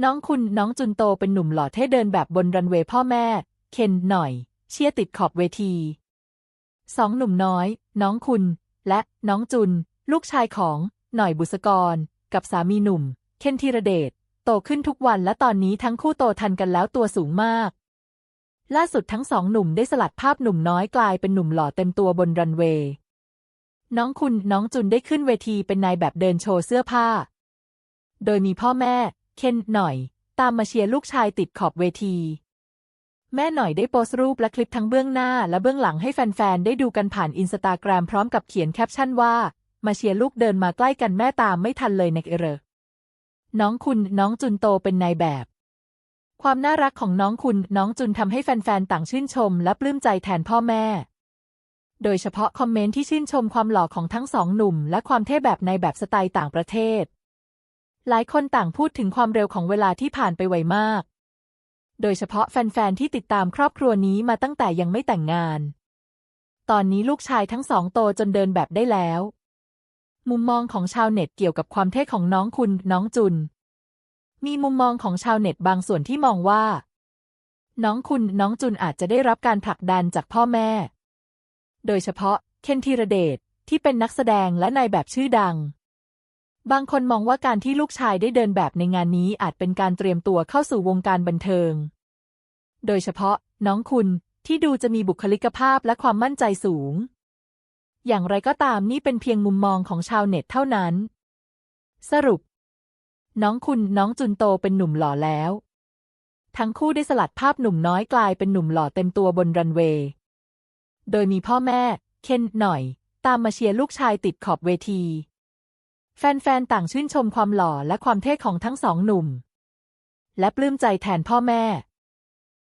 น้องคุณน้องจุนโตเป็นหนุ่มหล่อเท่เดินแบบบนรันเวย์พ่อแม่ เคนหน่อย เชียร์ติดขอบเวทีสองหนุ่มน้อย น้องคุณ และน้องจุน ลูกชายของ หน่อยบุษกร กับสามีหนุ่ม เคนธีรเดชโตขึ้นทุกวันและตอนนี้ทั้งคู่โตทันกันแล้วตัวสูงมาก ล่าสุดทั้งสองหนุ่มได้สลัดภาพหนุ่มน้อยกลายเป็นหนุ่มหล่อเต็มตัวบนรันเวย์น้องคุณน้องจุนได้ขึ้นเวทีเป็นนายแบบเดินโชว์เสื้อผ้า โดยมีพ่อแม่ เคนหน่อย ตามมาเชียร์ลูกชายติดขอบเวที แม่หน่อยได้โพสต์รูปและคลิปทั้งเบื้องหน้าและเบื้องหลังให้แฟนๆ ได้ดูกันผ่านอินสตาแกรมพร้อมกับเขียนแคปชั่นว่า มาเชียร์ลูกเดินมาใกล้กันแม่ตามไม่ทันเลยนักเอเรอน้องคุณน้องจุนโตเป็นนายแบบ ความน่ารักของน้องคุณน้องจุนทำให้แฟนๆ ต่างชื่นชม และปลื้มใจแทนพ่อแม่ โดยเฉพาะคอมเมนต์ที่ชื่นชมความหล่อของทั้งสองหนุ่ม และความเท่แบบในแบบสไตล์ต่างประเทศ หลายคนต่างพูดถึงความเร็วของเวลาที่ผ่านไปไวมาก โดยเฉพาะแฟนๆ ที่ติดตามครอบครัวนี้มาตั้งแต่ยังไม่แต่งงาน ตอนนี้ลูกชายทั้งสองโตจนเดินแบบได้แล้ว มุมมองของชาวเน็ตเกี่ยวกับความเท่ของน้องคุณน้องจุน มีมุมมองของชาวเน็ตบางส่วนที่มองว่า น้องคุณน้องจุนอาจจะได้รับการผลักดันจากพ่อแม่ โดยเฉพาะเคนธีรเดชที่เป็นนักแสดงและนายแบบชื่อดัง บางคนมองว่าการที่ลูกชายได้เดินแบบในงานนี้อาจเป็นการเตรียมตัวเข้าสู่วงการบันเทิง โดยเฉพาะ น้องคุณที่ดูจะมีบุคลิกภาพและความมั่นใจสูง อย่างไรก็ตามนี่เป็นเพียงมุมมองของชาวเน็ตเท่านั้น สรุป น้องคุณน้องจุนโตเป็นหนุ่มหล่อแล้ว ทั้งคู่ได้สลัดภาพหนุ่มน้อยกลายเป็นหนุ่มหล่อเต็มตัวบนรันเวย์ โดยมีพ่อแม่ เคนหน่อย ตามมาเชียร์ลูกชายติดขอบเวที แฟนๆ ต่างชื่นชมความหล่อและความเท่ของทั้งสองหนุ่ม และปลื้มใจแทนพ่อแม่